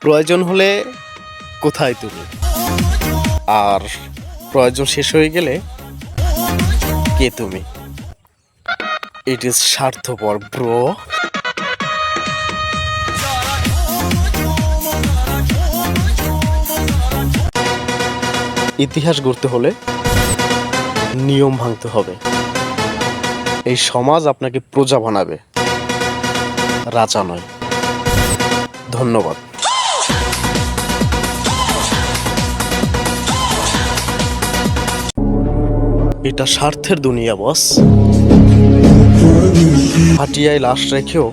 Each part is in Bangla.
প্রয়োজন হলে কোথায় তুমি? আর প্রয়োজন শেষ হয়ে গেলে কে তুমি? ইট ইজ স্বার্থপর ব্রো ইতিহাস গড়তে হলে নিয়ম ভাঙতে হবে। এই সমাজ আপনাকে প্রজা বানাবে। রাজা নয়। ধন্যবাদ। এটা স্বার্থের দুনিয়া, বস। হাটিয়ায় লাশ রেখেও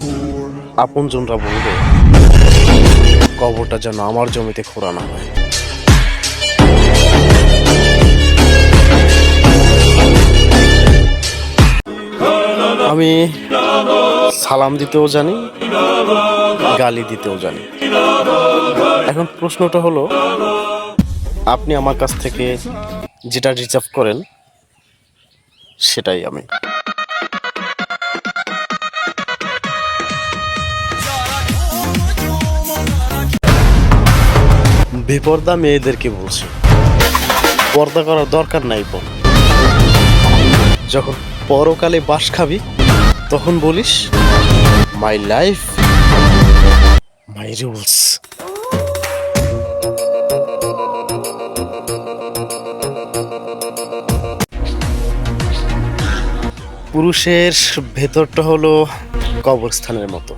আপন আপনজনরা বলবে, কবরটা যেন আমার জমিতে খোঁড়া না হয়। আমি সালাম দিতেও জানি, গালি দিতেও জানি। এখন প্রশ্নটা হলো, আপনি আমার কাছ থেকে যেটা রিজার্ভ করেন, সেটাই আমি। বিপর্দা মেয়েদেরকে বলছি, পর্দা করার দরকার নাই বোন যখন পরকালে বাস খাবি তখন বলিস মাই লাইফ মাই রুলস পুরুষের ভেতরটা হলো কবরস্থানের মতো।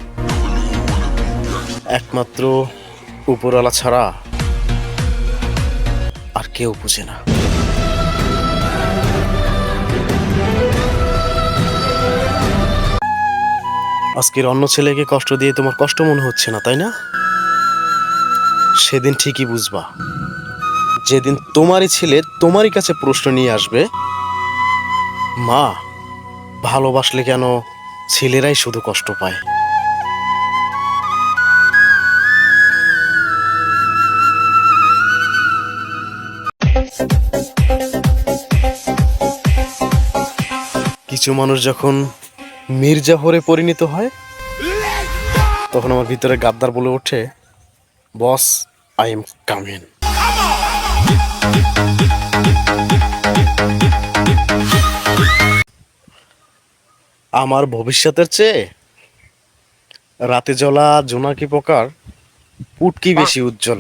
একমাত্র উপরওয়ালা ছাড়া আর কেউ বুঝে না। আজকের অন্য ছেলেকে কষ্ট দিয়ে তোমার কষ্ট মনে হচ্ছে না, তাই না? সেদিন ঠিকই বুঝবা। যেদিন তোমারই ছেলে তোমারই কাছে প্রশ্ন নিয়ে আসবে, মা, ভালোবাসলে কেন ছেলেরাই শুধু কষ্ট পায়? কিছু মানুষ যখন মির্জাফরে পরিণত হয়। তখন আমার ভিতরে গাদ্দার বলে ওঠে, বস আই এম কামিং আমার ভবিষ্যতের চেয়ে রাতে জ্বলা জোনাকি পোকার পুটকি বেশি উজ্জ্বল।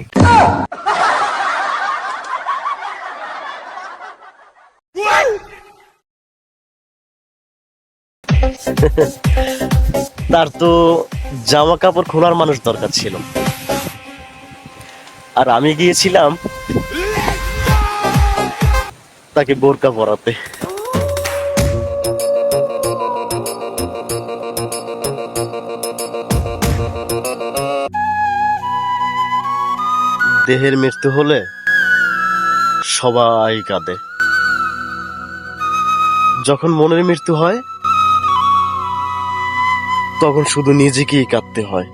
তার তো জামা কাপড় খোলার মানুষ দরকার ছিল। আর আমি গিয়েছিলাম তাকে বোরকা পরাতে। দেহের মৃত্যু হলে সবাই কাঁদে। যখন মনের মৃত্যু হয় তখন শুধু নিজেকেই কাঁদতে হয়।